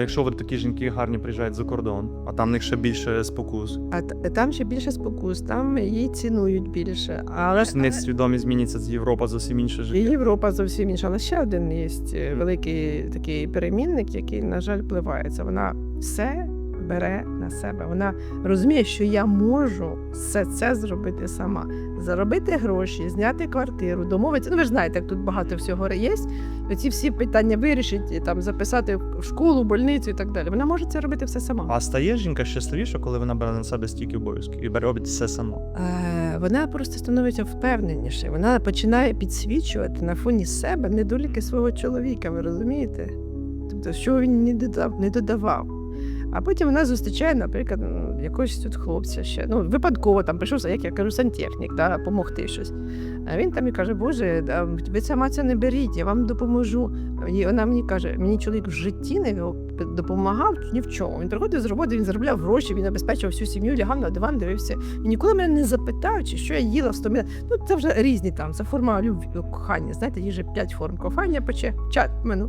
Якщо от такі жінки гарні приїжджають за кордон, а там в них ще більше спокус. А т- там ще більше спокус, там її цінують більше. Але Не свідомість зміниться з Європа зовсім інше і життя. Європа зовсім інша. Але ще один є е, великий такий перемінник, який, на жаль, впливається. Вона все бере на себе. Вона розуміє, що я можу все це зробити сама. Заробити гроші, зняти квартиру, домовитися. Ну, ви ж знаєте, як тут багато всього є. Оці всі питання вирішити, там записати в школу, больницю і так далі. Вона може це робити все сама. А стає жінка щасливіша, коли вона бере на себе стільки обов'язків і бере робить все сама. Е, вона просто становиться впевненіше. Вона починає підсвічувати на фоні себе недоліки свого чоловіка. Ви розумієте? Тобто, що він не додав, не додавав. А потім вона зустрічає, наприклад, якогось тут хлопця ще. Ну, випадково там прийшов, як я кажу, сантехнік, да, допомогти щось. А він там і каже, Боже, ви сама це не беріть, я вам допоможу. І вона мені каже, мені чоловік в житті не допомагав ні в чому. Він приходив з роботи, він заробляв гроші, він обезпечував всю сім'ю, лягав на диван, дивився. І ніколи мене не запитав, чи що я їла в 100 мil. Ну, це вже різні там, це форма любві, кохання. Знаєте, є вже п'ять форм кохання, пече, чат мене.